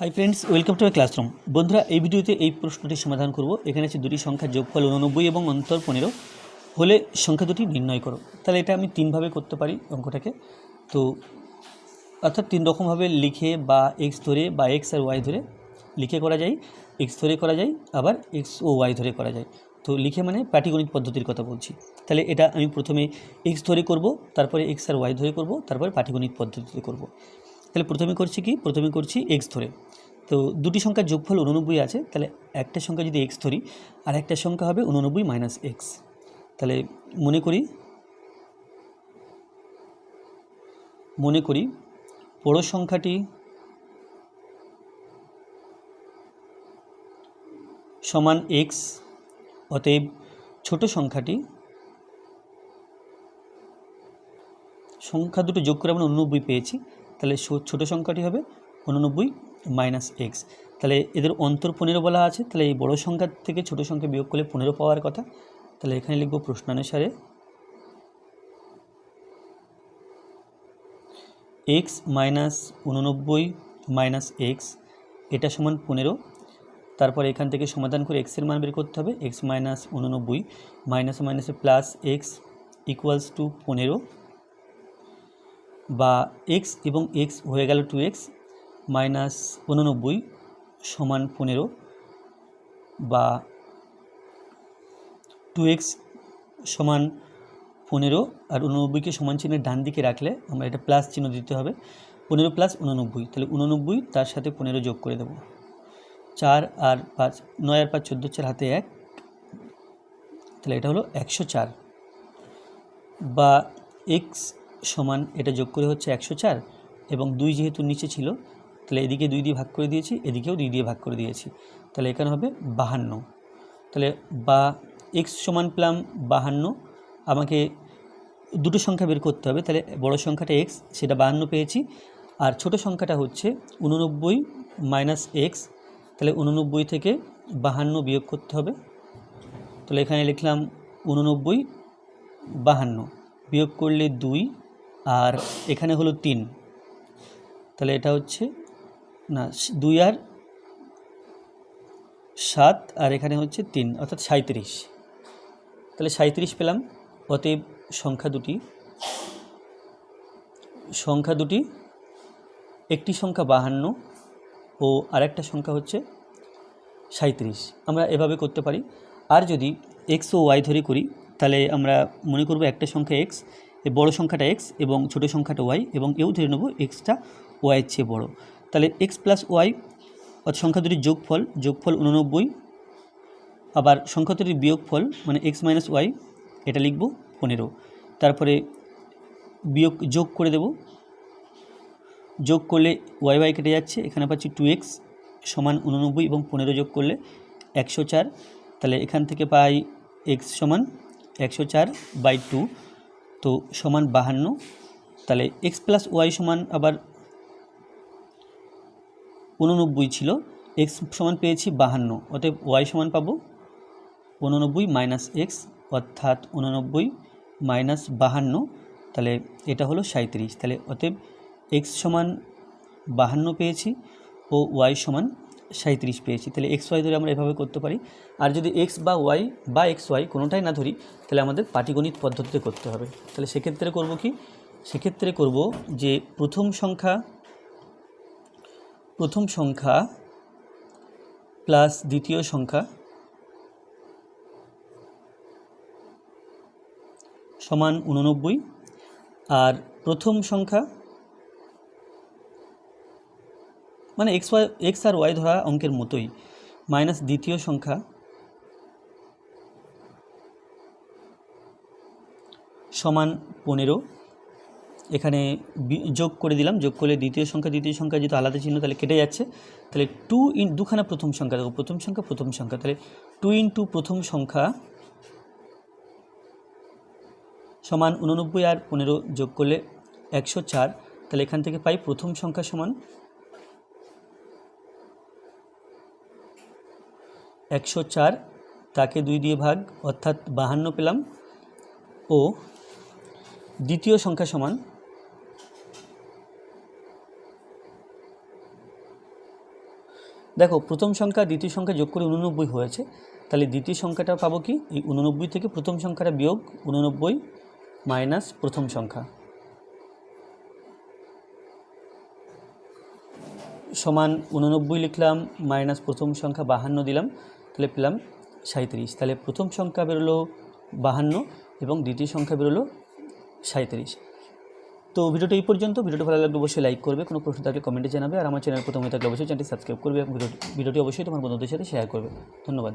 Hi friends welcome to my classroom বন্ধুরা, এই ভিডিওতে এই প্রশ্নটি সমাধান করব। এখানে আছে দুটি সংখ্যার যোগফল উননব্বই এবং অন্তর পনেরো। হলে সংখ্যা দুটি নির্ণয় করো। তাহলে এটা আমি তিনভাবে করতে পারি অঙ্কটাকে। তো, অর্থাৎ তিন রকমভাবে লিখে বা এক্স ধরে বা এক্স আর ওয়াই ধরে লিখে করা যায়। এক্স ধরে করা যায়, আবার এক্স ও ওয়াই ধরে করা যায়। তো লিখে মানে পাটিগণিত পদ্ধতির কথা বলছি। তাহলে এটা আমি প্রথমে এক্স ধরে করব, তারপরে এক্স আর ওয়াই ধরে করব, তারপরে পাটিগণিত পদ্ধতিতে করব। তাহলে প্রথমে করছি কি? প্রথমে করছি এক্স ধরে। তো দুটি সংখ্যার যোগফল উননব্বই আছে, তাহলে একটা সংখ্যা যদি এক্স ধরি, আর একটা সংখ্যা হবে উননব্বই মাইনাস এক্স তাহলে মনে করি মনে করি বড় সংখ্যাটি সমান এক্স অতএব ছোট সংখ্যাটি সংখ্যা দুটো যোগ করে আমরা উননব্বই পেয়েছি। তাহলে ছোট সংখ্যাটি হবে উননব্বই মাইনাস এক্স তাহলে এদের অন্তর পনেরো বলা আছে, তাহলে এই বড় সংখ্যা থেকে ছোট সংখ্যা বিয়োগ করলে পনেরো পাওয়ার কথা। তাহলে এখানে লিখব প্রশ্নানুসারে এক্স মাইনাস উননব্বই মাইনাস এক্স এটা সমান পনেরো। তারপর এখান থেকে সমাধান করে এক্সের মান বের করতে হবে এক্স মাইনাস উননব্বই মাইনাস মাইনাসে প্লাস এক্স ইকুয়ালস টু পনেরো। বা এক্স এবং এক্স হয়ে গেল টু এক্স মাইনাস উননব্বই সমান পনেরো বা টু এক্স সমান পনেরো আর উননব্বইকে সমান চিহ্নের ডান দিকে রাখলে আমরা এটা প্লাস চিহ্ন দিতে হবে। পনেরো প্লাস উননব্বই, তাহলে উননব্বই তার সাথে পনেরো যোগ করে দেবো। চার আর পাঁচ, নয় আর পাঁচ চোদ্দ চার হাতে এক, তাহলে এটা হলো একশো চার। বা এক্স সমান এটা যোগ করে হচ্ছে একশো চার এবং দুই যেহেতু নিচে ছিল, তাহলে এদিকে দুই দিয়ে ভাগ করে দিয়েছি, এদিকেও দুই দিয়ে ভাগ করে দিয়েছি। তাহলে এখানে হবে বাহান্ন। তাহলে বা এক্স সমান পেলাম বাহান্ন, আমাকে দুটো সংখ্যা বের করতে হবে, তাহলে বড় সংখ্যাটা এক্স সেটা বাহান্ন পেয়েছি। আর ছোট সংখ্যাটা হচ্ছে উননব্বই মাইনাস এক্স তাহলে উননব্বই থেকে বাহান্ন বিয়োগ করতে হবে। তাহলে এখানে লিখলাম উননব্বই বাহান্ন, বিয়োগ করলে দুই আর এখানে হলো তিন। তাহলে এটা হচ্ছে, না দুই আর সাত, আর এখানে হচ্ছে তিন, অর্থাৎ সাঁত্রিশ তাহলে সাঁত্রিশ পেলাম, অতএব সংখ্যা দুটি। সংখ্যা দুটি, একটি সংখ্যা বাহান্ন ও আরেকটা সংখ্যা হচ্ছে সাঁত্রিশ আমরা এভাবে করতে পারি। আর যদি এক্স ও ওয়াই ধরে করি, তাহলে আমরা মনে করব একটা সংখ্যা এক্স বড় সংখ্যাটা এক্স এবং ছোট সংখ্যাটা ওয়াই এবং এও ধরে নেব এক্সটা ওয়াইয়ের চেয়ে বড়। তাহলে এক্স প্লাস ওয়াই অর্থাৎ সংখ্যা দুটির যোগফল যোগফল উননব্বই, আবার সংখ্যা দুটির বিয়োগফল মানে এক্স মাইনাস ওয়াই এটা লিখব পনেরো। তারপরে বিয়োগ, যোগ করে দেব। যোগ করলে ওয়াই ওয়াই কেটে যাচ্ছে, এখানে পাচ্ছি টু এক্স সমান উননব্বই এবং পনেরো যোগ করলে একশো চার। তাহলে এখান থেকে পাই এক্স সমান একশো চার বাই টু তো সমান বাহান্ন, তাহলে এক্স প্লাস ওয়াই সমান আবার উননব্বই ছিল এক্স সমান পেয়েছি বাহান্ন, অতএব ওয়াই সমান পাবো উননব্বই মাইনাস এক্স অর্থাৎ উননব্বই মাইনাস বাহান্ন, তাহলে এটা হলো সাঁত্রিশ তাহলে অতএব এক্স সমান বাহান্ন পেয়েছি ও ওয়াই সমান সাঁত্রিশ পেয়েছি, তাহলে এক্স ওয়াই ধরে আমরা এভাবে করতে পারি। আর যদি এক্স বা ওয়াই বা এক্স ওয়াই কোনোটাই না ধরি, তাহলে আমাদের পাটিগণিত পদ্ধতিতে করতে হবে। তাহলে সেক্ষেত্রে করব কি? সেক্ষেত্রে করব যে প্রথম সংখ্যা প্রথম সংখ্যা প্লাস দ্বিতীয় সংখ্যা সমান উননব্বই আর প্রথম সংখ্যা মানে এক্স ওয়াই, এক্স আর ওয়াই ধরা অঙ্কের মতোই, মাইনাস দ্বিতীয় সংখ্যা সমান পনেরো। এখানে যোগ করে দিলাম, যোগ করলে দ্বিতীয় সংখ্যা দ্বিতীয় সংখ্যা যেহেতু আলাদা চিহ্ন, তাহলে কেটে যাচ্ছে। তাহলে টু ইন, দুখানা প্রথম সংখ্যা দেখো, প্রথম সংখ্যা প্রথম সংখ্যা। তাহলে টু ইন্টু প্রথম সংখ্যা সমান উননব্বই আর পনেরো যোগ করলে একশো চার। তাহলে এখান থেকে পাই প্রথম সংখ্যা সমান একশো চার, তাকে দুই দিয়ে ভাগ, অর্থাৎ বাহান্ন পেলাম। ও, দ্বিতীয় সংখ্যা সমান। দেখো, প্রথম সংখ্যা দ্বিতীয় সংখ্যা যোগ করে উননব্বই হয়েছে। তাহলে দ্বিতীয় সংখ্যাটা পাবো কি? এই উননব্বই থেকে প্রথম সংখ্যাটা বিয়োগ উননব্বই মাইনাস প্রথম সংখ্যা। সমান উননব্বই লিখলাম, মাইনাস প্রথম সংখ্যা বাহান্ন দিলাম। তাহলে পেলাম সাঁত্রিশ তাহলে প্রথম সংখ্যা বেরোলো বাহান্ন এবং দ্বিতীয় সংখ্যা বেরোলো সাঁত্রিশ তো ভিডিওটা এই পর্যন্ত। ভিডিওটি ভালো লাগলে অবশ্যই লাইক করবে। কোনো প্রশ্ন থাকলে কমেন্টে জানাবে। আর আমার চ্যানেল প্রথমে থাকলে অবশ্যই চ্যানেলটি সাবস্ক্রাইব করবে। এবং ভিডিওটি অবশ্যই তোমার বন্ধুদের সাথে শেয়ার করবে। ধন্যবাদ।